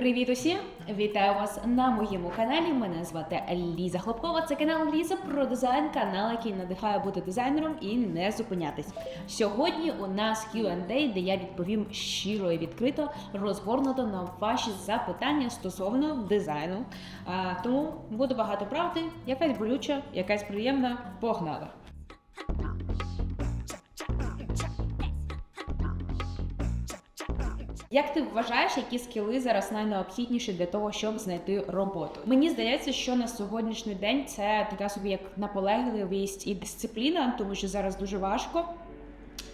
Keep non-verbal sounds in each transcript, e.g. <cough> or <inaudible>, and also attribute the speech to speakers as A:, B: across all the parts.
A: Привіт усім! Вітаю вас на моєму каналі. Мене звати Ліза Хлопкова. Це канал Ліза про дизайн, канал, який надихає бути дизайнером і не зупинятись. Сьогодні у нас Q&A, де я відповім щиро і відкрито, розгорнуто на ваші запитання стосовно дизайну. А, тому буде багато правди, якась болюча, якась приємна. Погнали! Як ти вважаєш, які скіли зараз найнеобхідніші для того, щоб знайти роботу? Мені здається, що на сьогоднішній день це така собі як наполегливість і дисципліна, тому що зараз дуже важко.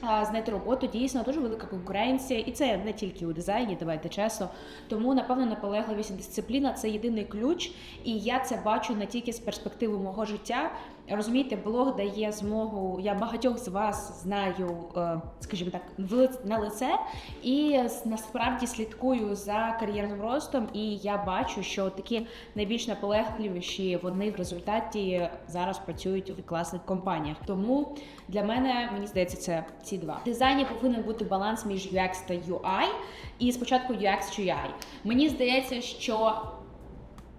A: Знайти роботу дійсно дуже велика конкуренція, і це не тільки у дизайні, давайте чесно. Тому напевно наполегливість і дисципліна це єдиний ключ. І я це бачу не тільки з перспективи мого життя. Розумієте, блог дає змогу. Я багатьох з вас знаю, е, скажімо так, в на лице, і насправді слідкую за кар'єрним ростом. І я бачу, що такі найбільш наполегливіші вони в результаті зараз працюють у класних компаніях. Тому для мене мені здається, це ці два. В дизайні повинен бути баланс між UX та UI. І спочатку UX чи UI. Мені здається, що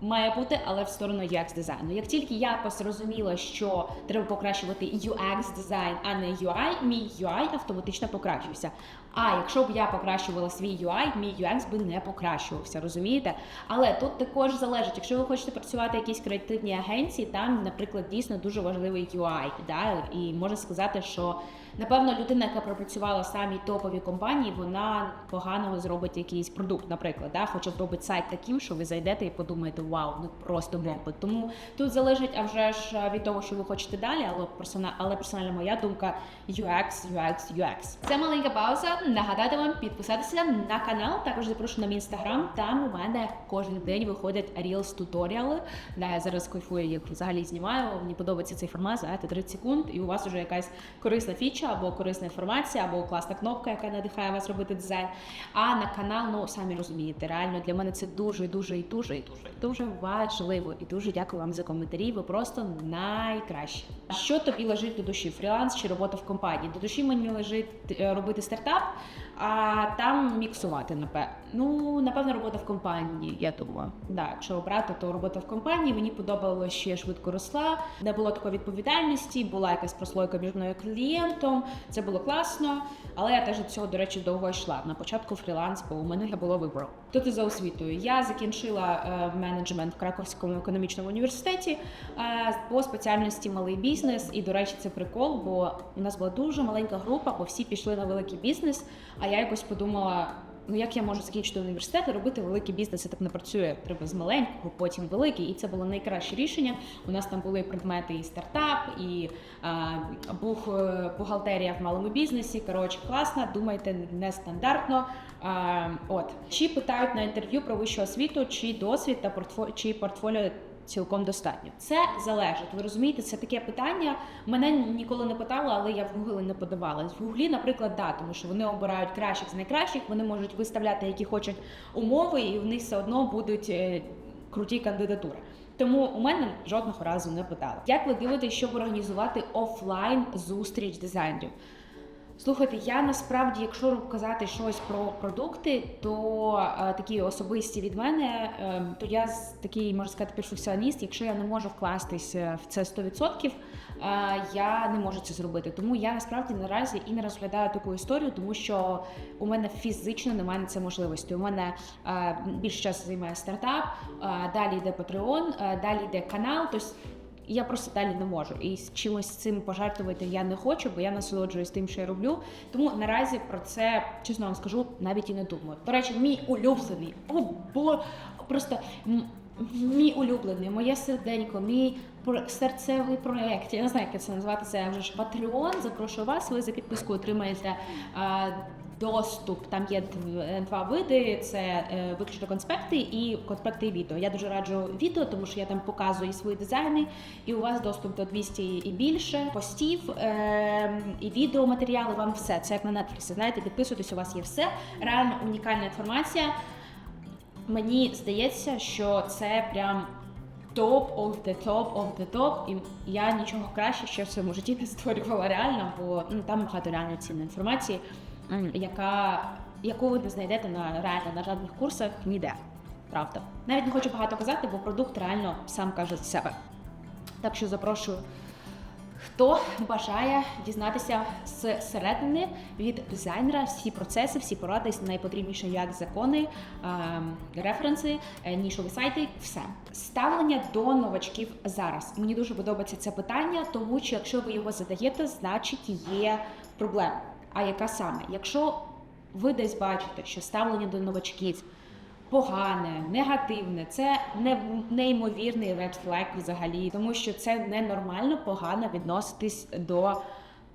A: Має бути, але в сторону UX дизайну. Як тільки я зрозуміла, що треба покращувати UX дизайн, а не UI, мій UI автоматично покращився. А якщо б я покращувала свій UI, мій UX би не покращувався, розумієте? Але тут також залежить, якщо ви хочете працювати в якійсь креативній агенції, там, наприклад, дійсно дуже важливий UI. Да? І можна сказати, що напевно людина, яка пропрацювала самі топові компанії, вона погано зробить якийсь продукт, наприклад, да? хоча зробить сайт таким, що ви зайдете і подумаєте, вау, ну просто бомба. Тому тут залежить а вже ж від того, що ви хочете далі, але персона, але персональна моя думка UX, UX, UX. Це маленька пауза. Нагадати вам підписатися на канал. Також запрошую на мій інстаграм. Там у мене кожен день виходять Reels туторіали. Да, я зараз кайфую, їх взагалі знімаю. Мені подобається цей формат, знаєте, 30 секунд, і у вас вже якась корисна фіча або корисна інформація, або класна кнопка, яка надихає вас робити дизайн. А на канал, ну самі розумієте, реально для мене це дуже, дуже і дуже і дуже дуже важливо. І дуже дякую вам за коментарі. Ви просто найкращі. Що тобі лежить до душі? Фріланс чи робота в компанії? До душі мені лежить е, робити стартап, а там міксувати напевно. Ну напевно, робота в компанії. Я думаю, да, якщо обрати, то робота в компанії. Мені подобалося, що я швидко росла, не було такої відповідальності, була якась прослойка між мною клієнтом. Це було класно, але я теж до цього, до речі, довго йшла. На початку фріланс, бо у мене не було вибору. Тут і за освітою. Я закінчила е, менеджмент в Краковському економічному університеті е, по спеціальності малий бізнес. І, до речі, це прикол, бо у нас була дуже маленька група, бо всі пішли на великий бізнес. А я якось подумала. Ну, як я можу закінчити університет і робити великий бізнес? Це так не працює. Треба з маленького, потім великий. І це було найкраще рішення. У нас там були предмети і стартап, і а, бух, е, бухгалтерія в малому бізнесі. Коротше, класно, думайте нестандартно. А, от чи питають на інтерв'ю про вищу освіту, чи досвід та портфо... чи портфоліо цілком достатньо. Це залежить. Ви розумієте, це таке питання. Мене ніколи не питали, але я в Google не подавалась. В Гуглі, наприклад, да, тому що вони обирають кращих з найкращих, вони можуть виставляти, які хочуть умови, і в них все одно будуть е, круті кандидатури. Тому у мене жодного разу не питали. Як ви дивитесь, щоб організувати офлайн зустріч дизайнерів? Слухайте, я насправді, якщо казати щось про продукти, то е, такі особисті від мене, е, то я з- такий можна сказати перфекціоніст. Якщо я не можу вкластися в це 100%, е, я не можу це зробити. Тому я насправді наразі і не розглядаю таку історію, тому що у мене фізично немає на це можливості. У мене е, більше часу займає стартап, е, далі йде Patreon, е, далі йде канал. Тобто я просто далі не можу. І з чимось цим пожертвувати я не хочу, бо я насолоджуюсь тим, що я роблю. Тому наразі про це, чесно вам скажу, навіть і не думаю. До речі, мій улюблений, о, бо просто мій улюблений, моє серденько, мій серцевий проєкт. Я не знаю, як це назвати. Це вже ж Patreon. Запрошую вас. Ви за підписку отримаєте. Доступ там є два види: це е, виключно конспекти і конспекти відео. Я дуже раджу відео, тому що я там показую свої дизайни, і у вас доступ до 200 і більше постів е, і відеоматеріали. Вам все це як на Netflix. Знаєте, підписуйтесь, у вас є все. Реально унікальна інформація. Мені здається, що це прям топ of the top of the top. І я нічого краще ще в своєму житті не створювала реально, бо ну там багато реально цінної інформації, яка яку ви не знайдете на реально на жодних курсах ніде. Правда. Навіть не хочу багато казати, бо продукт реально сам каже за себе. Так що запрошую. Хто бажає дізнатися з середини від дизайнера всі процеси, всі поради, найпотрібніше як закони, референси, е, нішові сайти, все ставлення до новачків зараз. Мені дуже подобається це питання, тому що якщо ви його задаєте, значить є проблема. А яка саме? Якщо ви десь бачите, що ставлення до новачків погане, негативне, це не неймовірний flag взагалі, тому що це ненормально погано відноситись до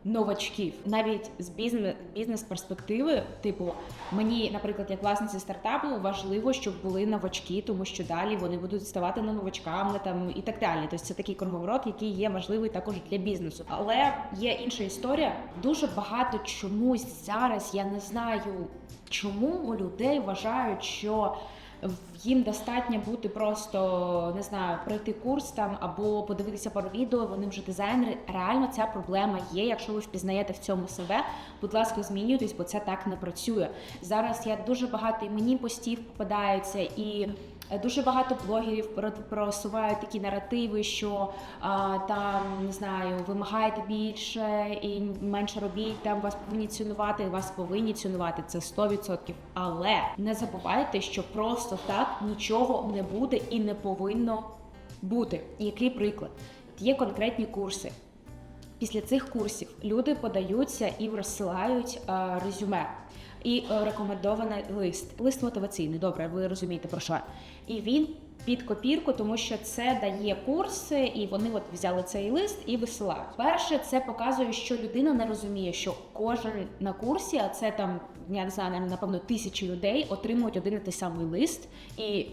A: новачків. Навіть з бізнес бізнес-перспективи, типу, мені, наприклад, як власниці стартапу, важливо, щоб були новачки, тому що далі вони будуть ставати на новачками там і так далі. Тобто це такий круговорот, який є важливий також для бізнесу. Але є інша історія. Дуже багато чомусь зараз я не знаю, чому людей вважають, що їм достатньо бути просто не знаю, пройти курс там або подивитися пару відео. Вони вже дизайнери. Реально ця проблема є. Якщо ви впізнаєте в цьому себе, будь ласка, змінюйтесь, бо це так не працює. Зараз я дуже багато і мені постів попадаються і. Е, Дуже багато блогерів просувають такі наративи, що там не знаю, вимагаєте більше і менше робіть. Там вас повинні цінувати, вас повинні цінувати це 100%. Але не забувайте, що просто так нічого не буде і не повинно бути. Який приклад? Є конкретні курси. Після цих курсів люди подаються і розсилають е, резюме і е, рекомендований лист. Лист мотиваційний, добре, ви розумієте про що. І він під копірку, тому що це дає курси, і вони от взяли цей лист і висилають. Перше, це показує, що людина не розуміє, що кожен на курсі, а це там я не знаю, напевно, тисячі людей отримують один і той самий лист і.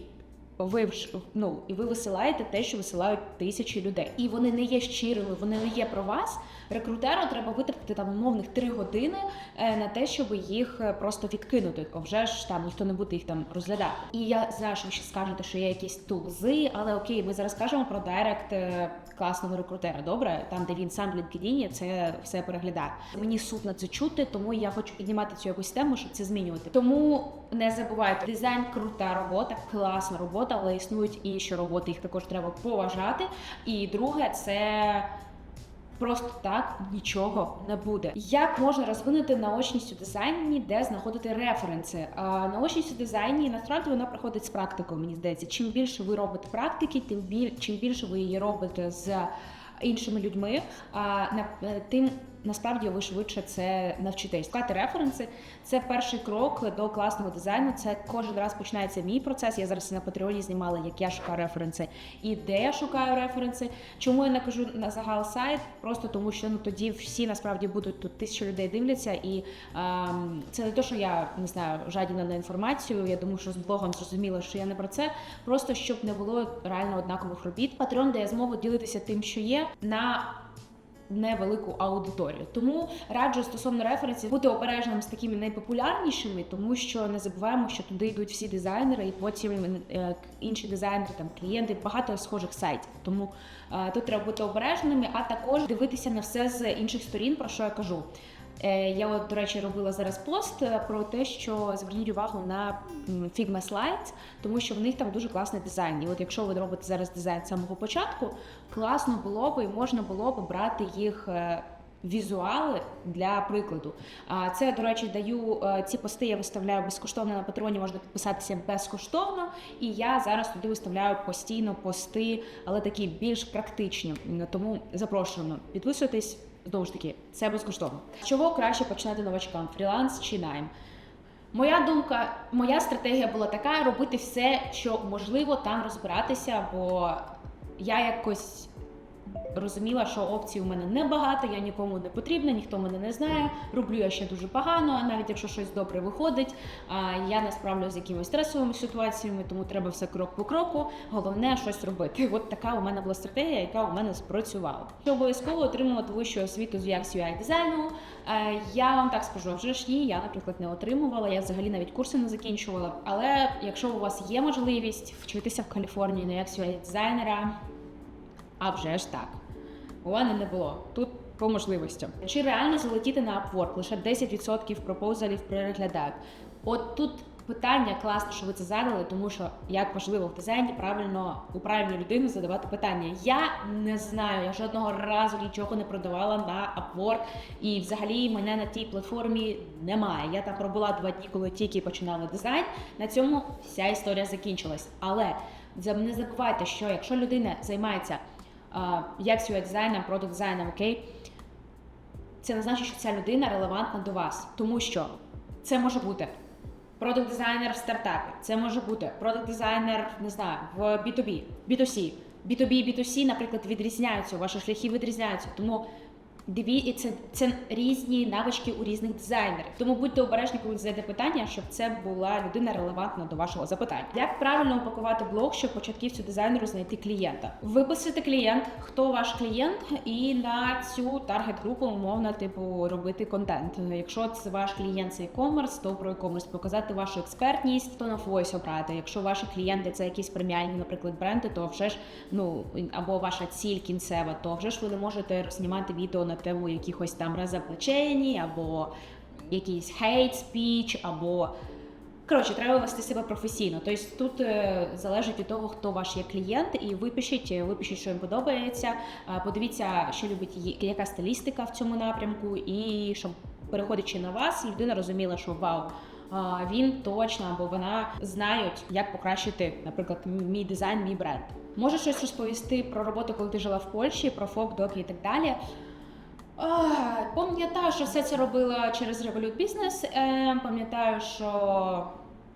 A: Ви ну і ви висилаєте те, що висилають тисячі людей, і вони не є щирими, вони не є про вас. Рекрутеру треба витратити там умовних три години е, на те, щоб їх е, просто відкинути. А вже ж там ніхто не буде їх там розглядати. І я знаю, що ви ще скажете, що є якісь тулзи, але окей, ми зараз кажемо про директ е, класного рекрутера. Добре, там де він сам в LinkedIn це все переглядає. Мені сутно це чути, тому я хочу піднімати цю якусь тему, щоб це змінювати. Тому не забувайте, дизайн крута робота, класна робота, але існують інші роботи, їх також треба поважати. І друге, це. Просто так нічого не буде. Як можна розвинути наочність у дизайні, де знаходити референси? А, наочність у дизайні насправді вона проходить з практикою. Мені здається, чим більше ви робите практики, тим біль, чим більше ви її робите з іншими людьми, а тим насправді ви швидше це навчитесь. Шукати референси це перший крок до класного дизайну. Це кожен раз починається мій процес. Я зараз на Патреоні знімала, як я шукаю референси і де я шукаю референси. Чому я не кажу на загал сайт? Просто тому, що ну тоді всі насправді будуть тут тисячі людей дивляться, і ем, це не те, що я не знаю, жадіна на інформацію. Я думаю, що з блогом зрозуміло, що я не про це. Просто щоб не було реально однакових робіт. Патреон дає змогу ділитися тим, що є на невелику аудиторію. Тому раджу стосовно референсів бути обережним з такими найпопулярнішими, тому що не забуваємо, що туди йдуть всі дизайнери, і потім е, інші дизайнери, там клієнти, багато схожих сайтів. Тому е, тут треба бути обережними, а також дивитися на все з інших сторін, про що я кажу. Е, Я от, до речі, робила зараз пост е, про те, що зверніть увагу на Figma Slides, тому що в них там дуже класний дизайн. І от якщо ви робите зараз дизайн з самого початку, класно було б і можна було б брати їх. е, Візуали для прикладу. А це, до речі, даю ці пости. Я виставляю безкоштовно на патреоні, можна підписатися безкоштовно. І я зараз туди виставляю постійно пости, але такі більш практичні. Тому запрошуємо. Підписуйтесь. Знову ж таки, це безкоштовно. Чого краще починати новачкам? Фріланс чи найм? Моя думка, моя стратегія була така: робити все, що можливо, там розбиратися, бо я якось розуміла, що опцій у мене небагато, я нікому не потрібна, ніхто мене не знає. Роблю я ще дуже погано, навіть якщо щось добре виходить. А я не справлюся з якимись стресовими ситуаціями, тому треба все крок по кроку. Головне щось робити. От така у мене була стратегія, яка у мене спрацювала. Що обов'язково отримувати вищу освіту з UX UI дизайну. Е, Я вам так скажу, вже ж ні, я, наприклад, не отримувала. Я взагалі навіть курси не закінчувала. Але якщо у вас є можливість вчитися в Каліфорнії на UX UI дизайнера, а вже ж так. У мене не було. Тут по можливостям. Чи реально залетіти на Upwork? Лише 10% пропозалів переглядають. От тут Питання класно, що ви це задали, тому що як важливо в дизайні правильно у правильну людину задавати питання. Я не знаю, я жодного разу нічого не продавала на Upwork, і взагалі мене на тій платформі немає. Я там пробула два дні, коли тільки починала дизайн. На цьому вся історія закінчилась. Але не забувайте, що якщо людина займається як UX дизайном, продукт дизайном, окей, це не значить, що ця людина релевантна до вас, тому що це може бути продукт дизайнер в стартапі, це може бути продукт дизайнер, не знаю, в B2B, B2C. B2B і B2C, наприклад, відрізняються, ваші шляхи відрізняються. Тому диві, і це, це різні навички у різних дизайнерів. Тому будьте обережні, коли задаєте питання, щоб це була людина релевантна до вашого запитання. Як правильно упакувати блог, щоб початківцю дизайнеру знайти клієнта? Виписати клієнт, хто ваш клієнт, і на цю таргет-групу умовно, типу, робити контент. Якщо це ваш клієнт це e-commerce, то про e-commerce показати вашу експертність, то на Voice обрати. Якщо ваші клієнти це якісь преміальні, наприклад, бренди, то вже ж ну або ваша ціль кінцева, то вже ж ви не можете знімати відео на тему якихось там розоблачень, або якийсь хейт спіч, або Коротше, треба вести себе професійно. Тобто тут е, залежить від того, хто ваш є клієнт, і випишіть, е, випишіть, що їм подобається. е, Подивіться, що любить яка стилістика в цьому напрямку, і щоб переходячи на вас, людина розуміла, що вау. Він точно або вона знають, як покращити, наприклад, мій дизайн, мій бренд. Може щось розповісти про роботу, коли ти жила в Польщі, про фок, доки і так далі. Пам'ятаю, що все це робила через Revolut Business. Е, Пам'ятаю, що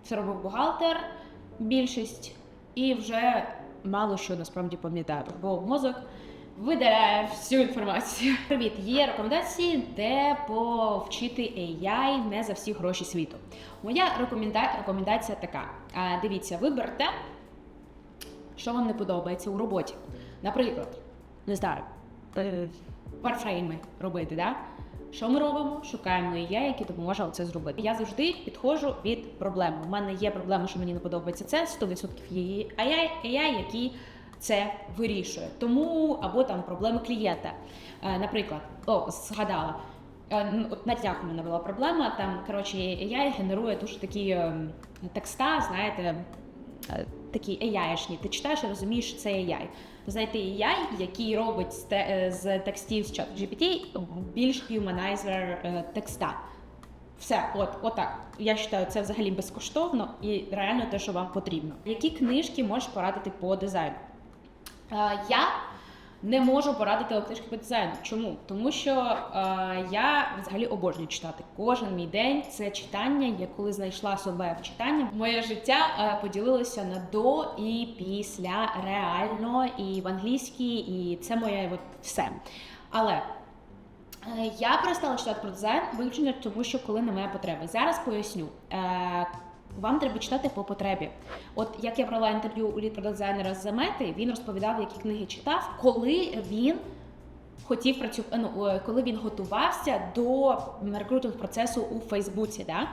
A: це робив бухгалтер, більшість, і вже мало що насправді пам'ятаю, бо мозок видаляє всю інформацію. Привіт, є рекомендації, де повчити AI не за всі гроші світу. Моя рекоменда- рекомендація така: дивіться, виберте, що вам не подобається у роботі. Наприклад, не знаю, е, варфрейми робити, да? Що ми робимо? Шукаємо AI, який допоможе це зробити. Я завжди підходжу від проблеми. У мене є проблема, що мені не подобається це, 100% є AI, AI, який це вирішує. Тому або там проблеми клієнта. Е, Наприклад, о, згадала. Е, на днях у мене була проблема. Там коротше AI генерує дуже такі ем, текста, знаєте, е, такі AI-шні. Ти читаєш і розумієш, що це AI. Знаєте, AI, який робить з, те- е, з текстів з чат GPT більш humanizer е, текста. Все, от, отак. Я вважаю, це взагалі безкоштовно і реально те, що вам потрібно. Які книжки можеш порадити по дизайну? Е, я не можу порадити книжки по дизайну. Чому? Тому що е, я взагалі обожнюю читати. Кожен мій день це читання. Я коли знайшла себе в читанні, моє життя е, поділилося на до і після реально, і в англійській, і це моє от все. Але Е, Я перестала читати про дизайн виключно тому, що коли немає потреби. Зараз поясню. Е, Вам треба читати по потребі. От як я брала інтерв'ю у лід дизайнера з Замети, він розповідав, які книги читав, коли він хотів працювати, ну, е, коли він готувався до рекрутинг процесу у Фейсбуці. Да?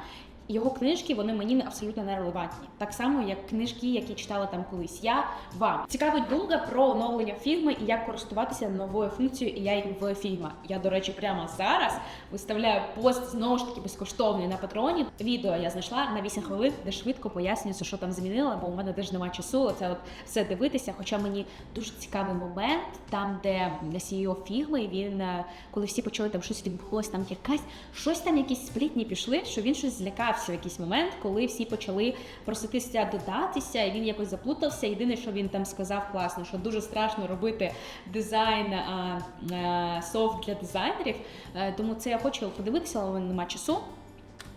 A: Його книжки вони мені абсолютно не релевантні. Так само, як книжки, які читала там колись. Я вам цікавить думка про оновлення фільми і як користуватися новою функцією AI в фільмах. Я, до речі, прямо зараз виставляю пост знову ж таки безкоштовний на патреоні. Відео я знайшла на 8 хвилин, де швидко пояснюється, що там змінила, бо у мене теж немає часу. Це от все дивитися. Хоча мені дуже цікавий момент, там, де CEO фірми, він е, коли всі почали там щось відбулося, там якась щось там, якісь сплітні пішли, що він щось злякався в якийсь момент, коли всі почали проситися додатися, і він якось заплутався. Єдине, що він там сказав класно, що дуже страшно робити дизайн софт для дизайнерів. Е, Тому це я хочу подивитися, але мене немає часу.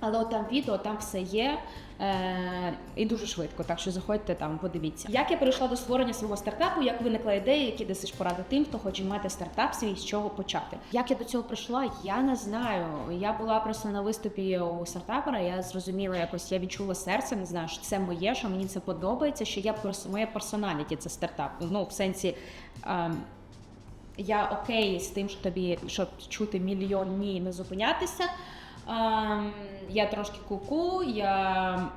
A: Але от там відео, там все є е, і дуже швидко. Так що заходьте там, подивіться. Як я перейшла до створення свого стартапу, як виникла ідея, які дасиш поради тим, хто хоче мати стартап свій, з чого почати. Як я до цього прийшла, я не знаю. Я була просто на виступі у стартапера. Я зрозуміла якось, я відчула серце, не знаю, що це моє, що мені це подобається. Що я моє персоналіті це стартап. Ну в сенсі. ем, я окей з тим, що тобі щоб чути мільйон ні, не зупинятися. Ем, я трошки куку, я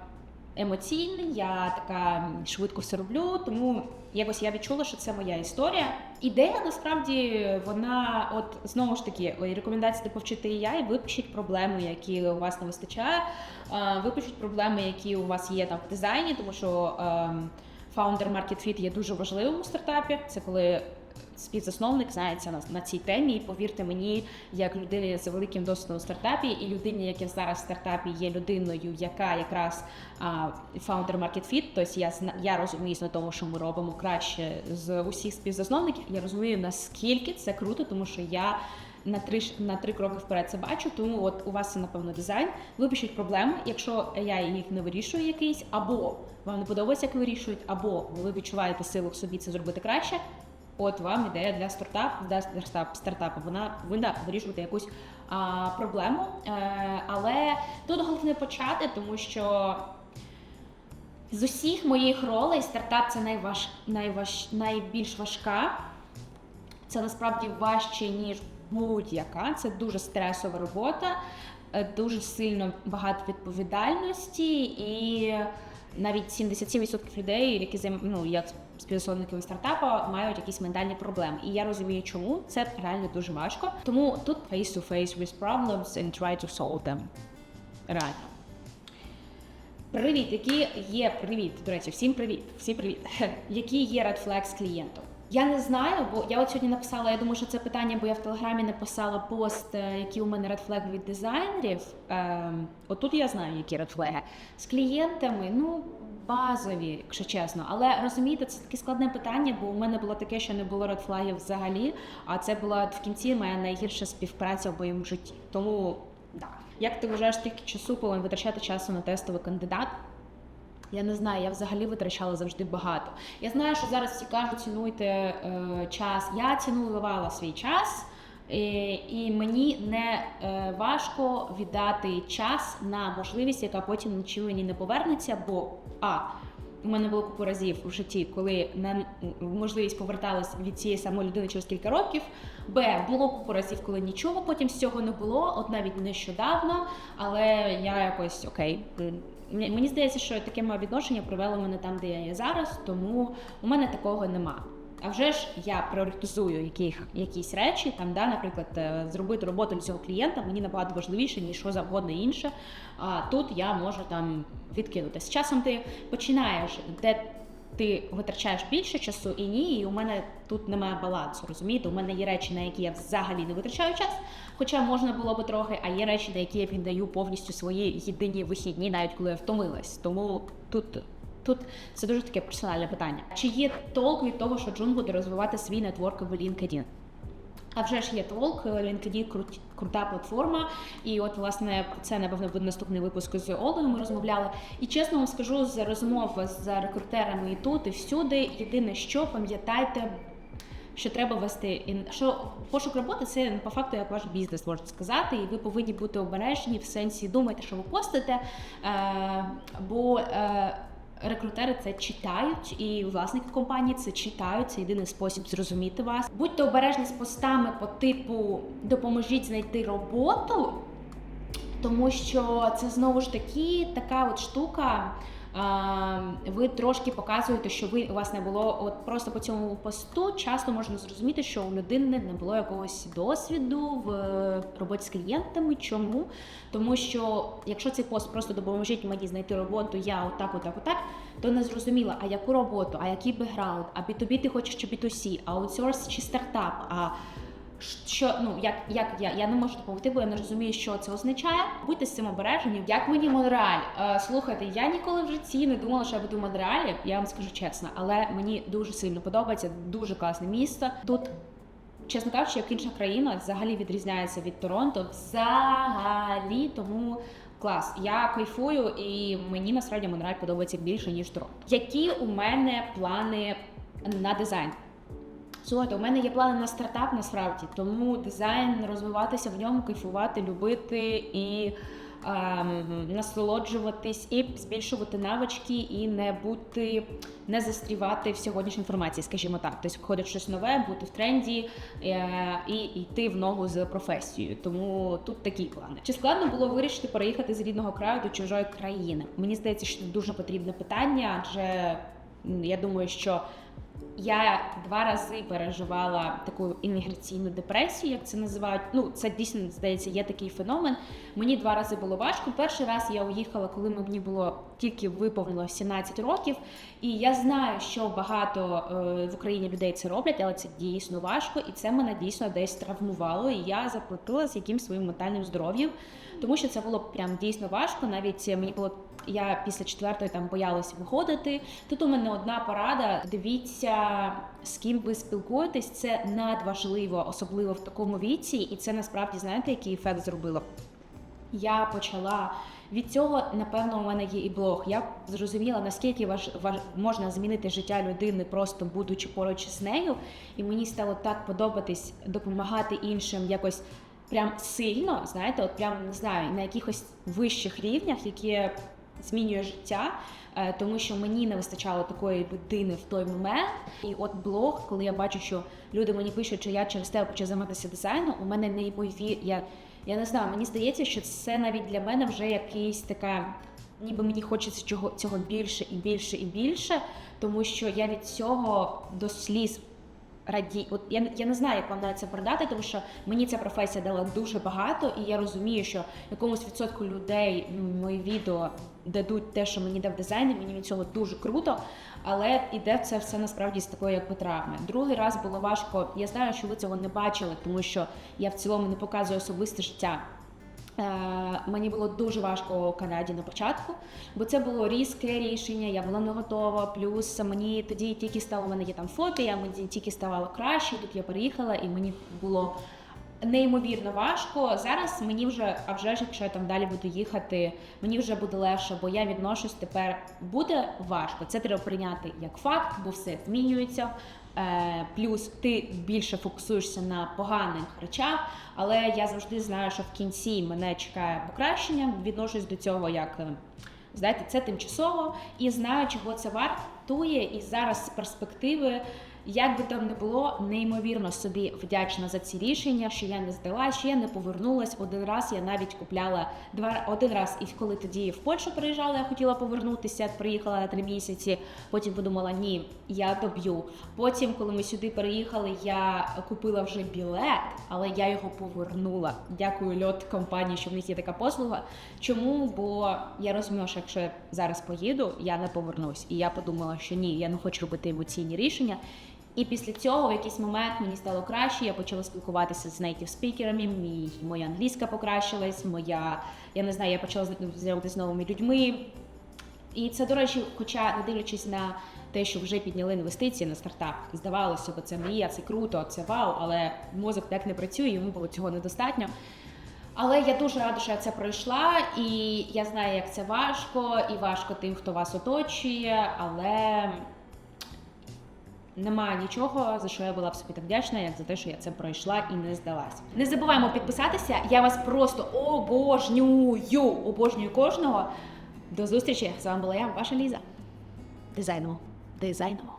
A: емоційний, я така швидко все роблю, тому якось я відчула, що це моя історія. Ідея насправді вона, от знову ж таки, рекомендація типу вчити я і випишіть проблеми, які у вас не вистачає. Випишіть проблеми, які у вас є там в дизайні, тому що ем, founder market fit є дуже важливим у стартапі. Це коли співзасновник знається на, на цій темі. І повірте мені, як людині з великим досвідом у стартапі, і людині, яка зараз в стартапі є людиною, яка якраз founder market fit, тобто я я розуміюсь на тому, що ми робимо краще з усіх співзасновників. Я розумію наскільки це круто, тому що я. На три на три кроки вперед це бачу, тому от у вас це напевно дизайн. Випишіть проблеми, якщо я їх не вирішую якийсь, або вам не подобається, як вирішують, або ви відчуваєте силу в собі це зробити краще. От вам ідея для стартапу, для стартап, стартапу. Вона повинна вирішувати якусь а, проблему. Е, але тут головне почати, тому що з усіх моїх ролей стартап це найваж, найваж, найбільш важка. Це насправді важче, ніж будь-яка. Це дуже стресова робота, е, дуже сильно багато відповідальності, і навіть 77% людей, які ну, як співзасновниками стартапу, мають якісь ментальні проблеми. І я розумію, чому це реально дуже важко. Тому тут face to face with problems and try to solve them. Реально. Привіт, які є привіт. До речі, всім привіт, всім привіт. <laughs> Які є red flags з клієнтом? Я не знаю, бо я от сьогодні написала. Я думаю, що це питання, бо я в телеграмі написала пост, е, які у мене flag від дизайнерів. Ем, отут я знаю, які flag. З клієнтами, ну. Базові, якщо чесно, але розумієте, це таке складне питання, бо у мене було таке, що не було редфлагів взагалі. А це була в кінці моя найгірша співпраця в моєму житті. Тому да. Як ти вважаєш, скільки часу повинен витрачати часу на тестовий кандидат? Я не знаю, я взагалі витрачала завжди багато. Я знаю, що зараз всі кажуть, цінуйте е, час. Я цінувала свій час, е, і мені не е, важко віддати час на можливість, яка потім нічого мені не повернеться, бо а. У мене було купу разів в житті, коли не можливість поверталась від цієї самої людини через кілька років. Б було купу разів, коли нічого потім з цього не було, от навіть нещодавно. Але я якось окей. Мені здається, що таке моє відношення привело мене там, де я є зараз, тому у мене такого нема. А вже ж я пріоритизую яких, якісь речі, там, да, наприклад, е, зробити роботу для цього клієнта мені набагато важливіше, ніж що завгодно інше. А тут я можу там відкинути. З часом ти починаєш, де ти витрачаєш більше часу і ні, і у мене тут немає балансу. Розумієте, у мене є речі, на які я взагалі не витрачаю час, хоча можна було би трохи, а є речі, на які я віддаю повністю свої єдині вихідні, навіть коли я втомилась. Тому тут. Тут це дуже таке персональне питання. Чи є толк від того, що Джун буде розвивати свій нетворк в LinkedIn? А вже ж є толк, LinkedIn крут, крута платформа, і от власне це напевно буде наступний випуск з Олею. Ми розмовляли. І чесно вам скажу з розмов з рекрутерами і тут, і всюди. Єдине, що пам'ятайте. Що треба вести ін- що пошук роботи це по факту як ваш бізнес, можна сказати, і ви повинні бути обережні в сенсі думайте, що ви постите, е, бо е, Рекрутери це читають, і власники компанії це читають. Це єдиний спосіб зрозуміти вас. Будьте обережні з постами по типу допоможіть знайти роботу, тому що це знову ж таки така от штука. Ви трошки показуєте, що ви у вас не було. От просто по цьому посту часто можна зрозуміти, що у людини не було якогось досвіду в роботі з клієнтами. Чому? Тому що якщо цей пост просто допоможіть мені знайти роботу, я отак, отак, отак, то не зрозуміла, а яку роботу, а який бекграунд, а B2B ти хочеш чи B2C, аутсорс чи стартап. а що ну як, як я, я не можу допомогти, бо я не розумію, що це означає. Будьте з цим обережені. Як мені Монреаль? Е, слухайте, я ніколи в житті не думала, що я буду в Монреалі. Я вам скажу чесно, але мені дуже сильно подобається. Дуже класне місто. Тут, чесно кажучи, як інша країна взагалі відрізняється від Торонто. Взагалі, тому. Клас, я кайфую, і мені насправді Монреаль подобається більше ніж Торонто. Які у мене плани на дизайн? Слухайте, у мене є плани на стартап насправді, тому дизайн розвиватися в ньому, кайфувати, любити і ем, насолоджуватись і збільшувати навички, і не бути, не застрівати в сьогоднішній інформації, скажімо так. Тобто входить щось нове, бути в тренді е, і йти в ногу з професією. Тому тут такі плани. Чи складно було вирішити переїхати з рідного краю до чужої країни? Мені здається, що це дуже потрібне питання, адже я думаю, що я два рази переживала таку імміграційну депресію, як це називають. Ну, це дійсно здається, є такий феномен. Мені два рази було важко. Перший раз я уїхала, коли мені було тільки виповнило 17 років. І я знаю, що багато е, в Україні людей це роблять, але це дійсно важко, і це мене дійсно десь травмувало. І я заплатила з якимсь своїм ментальним здоров'ям, тому що це було прям дійсно важко. Навіть мені було я після четвертої там боялася виходити. Тут у мене одна порада: дивіться, з ким ви спілкуєтесь. Це надважливо, особливо в такому віці, і це насправді знаєте, який ефект зробило. Я почала від цього, напевно, у мене є і блог. Я зрозуміла, наскільки важ, важ, можна змінити життя людини, просто будучи поруч з нею. І мені стало так подобатись допомагати іншим якось прям сильно, знаєте, от прям не знаю, на якихось вищих рівнях, які змінює життя. Е, Тому що мені не вистачало такої людини в той момент. І от блог, коли я бачу, що люди мені пишуть, що я через тебе почав займатися дизайном, у мене неймовір... я, я не знаю, мені здається, що це навіть для мене вже якийсь така, ніби мені хочеться чого цього більше і більше і більше, тому що я від цього до сліз раді. От я, я не знаю, як вам навіть це продати, тому що мені ця професія дала дуже багато, і я розумію, що якомусь відсотку людей мої відео дадуть те, що мені дав дизайн, і мені від цього дуже круто. Але іде це все насправді з такої якби травми. Другий раз було важко. Я знаю, що ви цього не бачили, тому що я в цілому не показую особисте життя. Е, Мені було дуже важко у Канаді на початку, бо це було різке рішення, я була не готова. Плюс мені тоді тільки стало, у мене є там фобія, мені тільки ставало краще. Тут я переїхала, і мені було неймовірно важко. Зараз мені вже, а вже ж, якщо я там далі буду їхати, мені вже буде легше, бо я відношусь тепер. Буде важко. Це треба прийняти як факт, бо все змінюється. Е, Плюс ти більше фокусуєшся на поганих речах, але я завжди знаю, що в кінці мене чекає покращення. Відношусь до цього як е, знаєте, це тимчасово і знаю, чого це вартує. І зараз з перспективи, як би там не було, неймовірно собі вдячна за ці рішення, що я не здалась, що я не повернулась. Один раз я навіть купляла два один раз, і коли тоді в Польщу приїжджала, я хотіла повернутися, приїхала на три місяці. Потім подумала, ні, я доб'ю. Потім, коли ми сюди переїхали, я купила вже білет, але я його повернула. Дякую льот компанії, що в них є така послуга. Чому? Бо я розуміла, що якщо я зараз поїду, я не повернусь. І я подумала, що ні, я не хочу робити емоційні рішення. І після цього в якийсь момент мені стало краще. Я почала спілкуватися з нейтів спікерами. Моя англійська покращилась, моя я не знаю, я почала знайомитися з новими людьми. І це, до речі, хоча не дивлячись на те, що вже підняли інвестиції на стартап, здавалося б, це мрія, це круто, це вау, але мозок так не працює, йому було цього недостатньо. Але я дуже рада, що я це пройшла, і я знаю, як це важко, і важко тим, хто вас оточує, але немає нічого, за що я була б собі так вдячна, як за те, що я це пройшла і не здалась. Не забуваємо підписатися. Я вас просто обожнюю, обожнюю кожного. До зустрічі! З вами була я, ваша Ліза. Дизайново. Дизайново.